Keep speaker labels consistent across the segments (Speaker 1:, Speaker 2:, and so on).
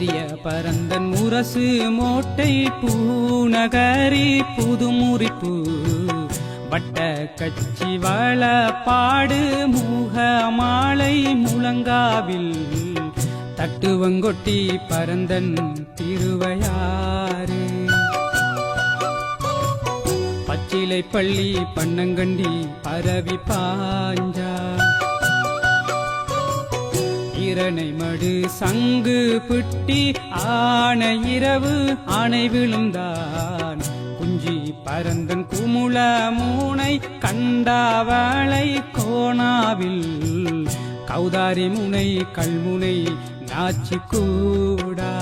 Speaker 1: பெரிய பரந்தன் முரசு மோட்டை பூநகரி புதுமுறிப்பு. வட்ட கச்சி பாடு மூக மாலை முழங்காவில். தட்டுவங்கொட்டி பரந்தன் திருவையாறு. பச்சிலை பள்ளி பண்ணங்கண்டி பரவி பாஞ்சா இரணை மடு சங்கு பிட்டி ஆன இரவு ஆணை விழுந்தான். குஞ்சி பரந்தன் குமுள மூனை கண்டாவளை கோணாவில். கௌதாரி முனை கல்முனை நாச்சி கூடா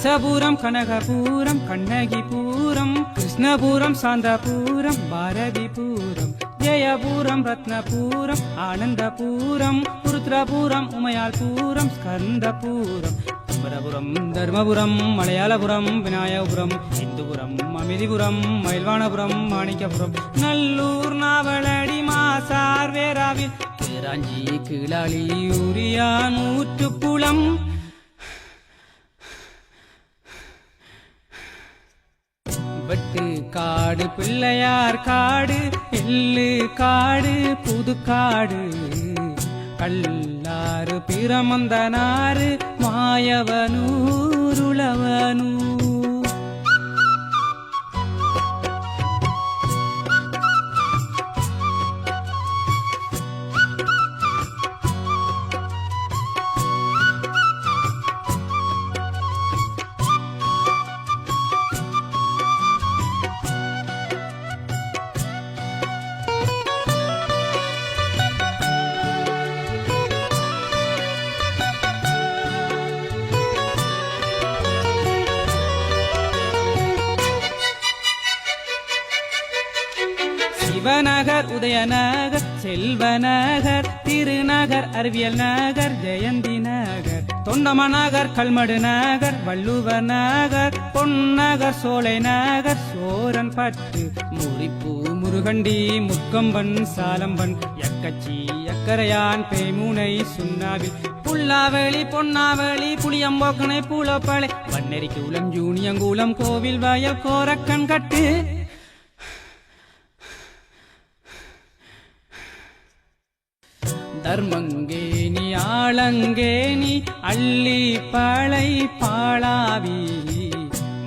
Speaker 1: கனசபுரம் கனகபுரம் கண்ணகிபுரம் கிருஷ்ணபுரம் சாந்தபுரம் பாரதிபுரம் ஜெயபுரம் ரத்னபுரம் ஆனந்தபுரம் ருத்ரபுரம் உமையால்புரம் ஸ்கந்தபுரம் அம்பரபுரம் தர்மபுரம் மலையாளபுரம் விநாயகபுரம் இந்துபுரம் அமிதிபுரம் மயில்வானபுரம் மாணிக்கபுரம் நல்லூர் நாவலடி மாசார் வேராவில் கிராஞ்சி கீழாளி உரியான் ஊற்றுப்புலம் பிள்ளையார் காடு எள்ளு காடு புதுக்காடு கல்லாறு பிரமந்தனாறு மாயவனூர் சிவநகர் உதயநகர் செல்வநகர் திருநகர் அறிவியல் நகர் ஜெயந்தி நகர் தொண்டம நகர் கல்மடு நகர் வள்ளுவர் நகர் பொன்னகர் சோலை நகர் சோரன் பட்டு முறிப்பு முருகண்டி முக்கம்பன் சாலம்பன் எக்கச்சி எக்கரையான் பேமுனை சுண்ணாவில் புல்லாவெளி பொன்னாவெளி புளியம்போக்கனை பூலப்பளை வண்ணெறி கூலம் ஜூனியங்கூலம் கோவில் வயல் கோரக்கண் கட்டு. தர்மங்கேனி ஆளங்கேனி அள்ளி பழை பாழாவி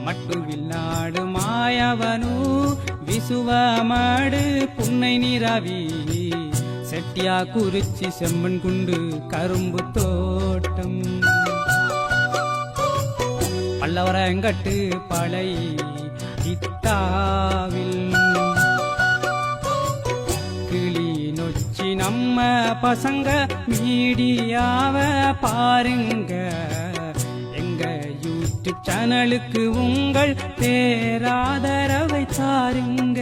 Speaker 1: மட்டுவில் நாடு மாயவனு விசுவமாடு புன்னை நிறவி செட்டியா குறிச்சி செம்மன் குண்டு கரும்பு தோட்டம். பல்லவரங்கட்டு பழை இத்தாவில் நம்ம பசங்க மீடியாவ பாருங்க. எங்க யூடியூப் சேனலுக்கு உங்கள் பேராதரவை தாருங்க.